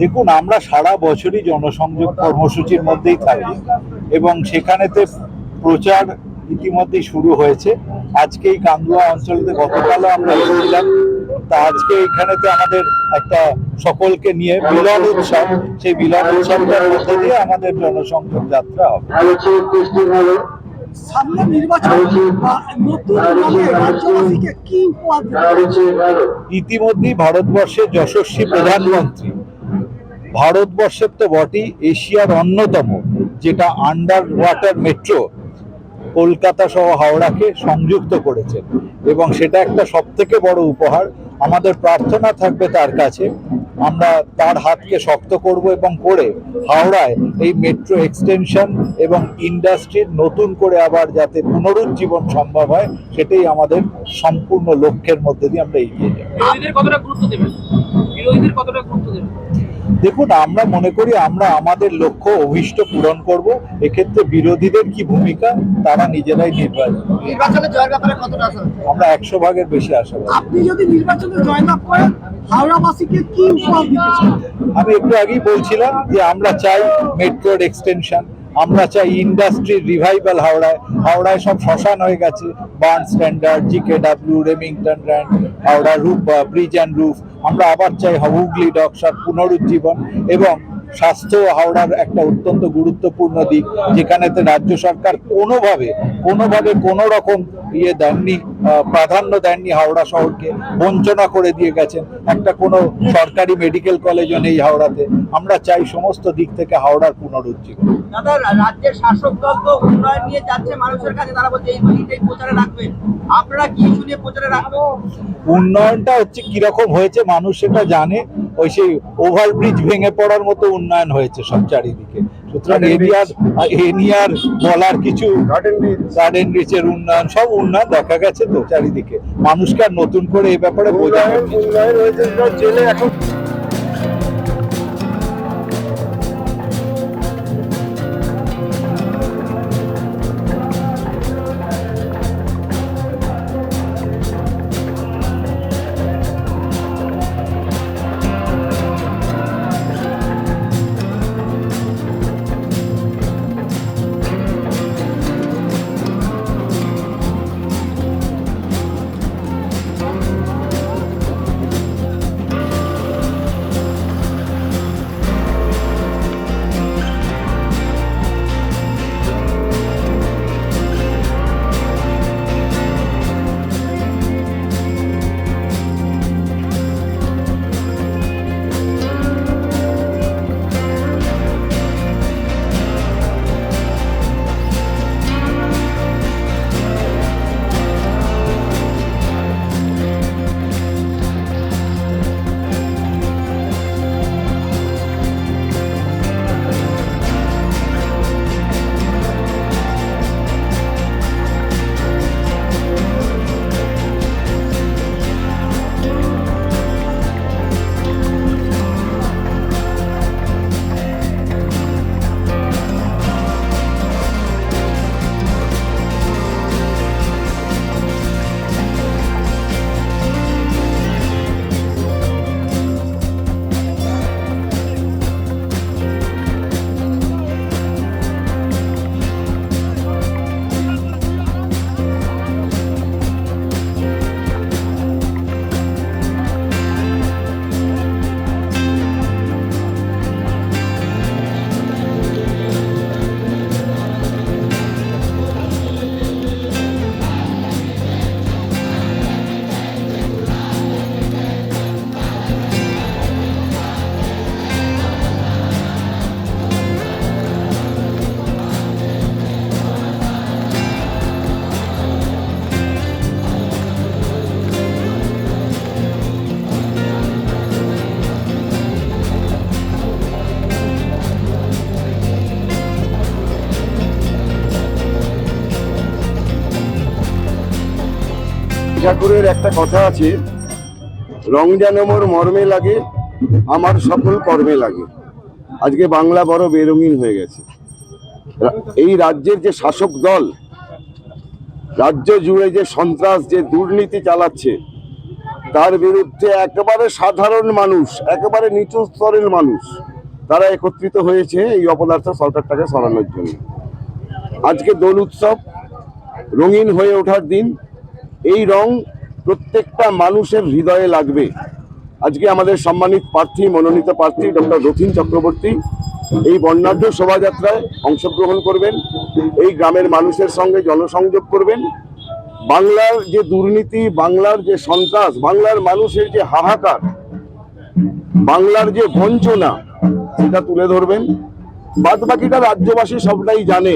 দেখুন আমরা সারা বছরই জনসংযোগ কর্মসূচির মধ্যেই থাকি এবং সেখানেতে প্রচার ইতিমধ্যেই শুরু হয়েছে। আজকে এই কান্দুয়া অঞ্চলতে গতকালও আমরা এসেছিলাম। তা আজকে এখানেতে আমাদের একটা সকলকে নিয়ে মিলন উৎসব সেই মিলন উৎসবটার মধ্যে দিয়ে আমাদের জনসংযোগ যাত্রা হবে। সামনে নির্বাচন? ইতিমধ্যেই ভারতবর্ষের যশস্বী প্রধানমন্ত্রী ভারতবর্ষের তো বটেই এশিয়ার অন্যতম, যেটা আন্ডার ওয়াটার মেট্রো কলকাতা সহ হাওড়াকে সংযুক্ত করেছে। এবং সেটা একটা সব থেকে বড় উপহার। আমাদের প্রার্থনা থাকবে তার কাছে। আমরা তার হাতকে শক্ত করব এবং করে হাওড়ায় এই মেট্রো এক্সটেনশন এবং ইন্ডাস্ট্রির নতুন করে আবার যাতে পুনরুজ্জীবন সম্ভব হয়, সেটাই আমাদের সম্পূর্ণ লক্ষ্যের মধ্যে দিয়ে আমরা এগিয়ে যাব। কতটা গুরুত্ব দেবেন? বিরোধীদের কতটা গুরুত্ব দেবেন? দেখুন আমরা মনে করি আমরা আমাদের লক্ষ্য অভিষ্ট পূরণ করব। এক্ষেত্রে বিরোধীদের কি ভূমিকা তারা নিজেরাই নির্বাচন নির্বাচনে জয়ের ব্যাপারে কতটা আশা আমরা একশো ভাগের বেশি আশাবাদী আপনি যদি নির্বাচনে জয়লাভ করেন হাওড়াবাসীকে কি উপহার দিতে চান? আমি একটু আগেই বলছিলাম যে আমরা চাই মেট্রোর এক্সটেনশন আমরা চাই ইন্ডাস্ট্রির রিভাইভাল হাওড়ায়। হাওড়ায় সব শ্মশান হয়ে গেছে burn standard GK W Remington Rand Howrah roof bridge and roof আমরা আবার চাই হুগলি ডক সব পুনরুজ্জীবন এবং স্বাস্থ্য হাওড়ার একটা অত্যন্ত গুরুত্বপূর্ণ দিক, যেখানেতে রাজ্য সরকার কোনোভাবে কোনোভাবে কোনো রকম ইয়ে দেননি। প্রাধান্য দেননি হাওড়া শহরকে বঞ্চনা করে দিয়ে গেছেন। একটা কোনো সরকারি মেডিকেল কলেজও নেই হাওড়াতে। আমরা চাই সমস্ত দিক থেকে হাওড়ার পুনরুজ্জীবন। দাদা রাজ্যের শাসক দল তো উন্নয়ন নিয়ে যাচ্ছে মানুষের কাছে তারা বলছে এই এইটাই প্রচারে রাখবেন আপনারা কি ইস্যু নিয়ে প্রচারে রাখবেন? উন্নয়নটা হচ্ছে কীরকম হয়েছে মানুষ সেটা জানে। ওই সেই ওভারব্রিজ ভেঙে পড়ার মতো উন্নয়ন হয়েছে সব চারিদিকে। সুতরাং এরিয়ার এরিয়ার বলার কিছু গার্ডেন রিচের উন্নয়ন সব উন্নয়ন দেখা গেছে তো চারিদিকে। মানুষকে আর নতুন করে এ ব্যাপারে বোঝা হয়েছে নেই। ঠাকুরের একটা কথা আছে রং যেন মোর মর্মে লাগে, আমার সকল কর্মে লাগে। আজকে বাংলা বড় বেরঙিন হয়ে গেছে। এই রাজ্যের যে শাসক দল, রাজ্য জুড়ে যে সন্ত্রাস, যে দুর্নীতি চালাচ্ছে, তার বিরুদ্ধে একেবারে সাধারণ মানুষ, একেবারে নিচু স্তরের মানুষ, তারা একত্রিত হয়েছে এই অপদার্থ সরকারটাকে সরানোর জন্য। আজকে দোল উৎসব, রঙিন হয়ে ওঠার দিন এই রং প্রত্যেকটা মানুষের হৃদয়ে লাগবে। আজকে আমাদের সম্মানিত প্রার্থী, মনোনীত প্রার্থী ডক্টর রথিন চক্রবর্তী এই বর্ণাঢ্য শোভাযাত্রায় অংশগ্রহণ করবেন, এই গ্রামের মানুষের সঙ্গে জনসংযোগ করবেন। বাংলার যে দুর্নীতি, বাংলার যে সন্ত্রাস, বাংলার মানুষের যে হাহাকার, বাংলার যে বঞ্চনা, সেটা তুলে ধরবেন। বাদ বাকিটা রাজ্যবাসী সবটাই জানে।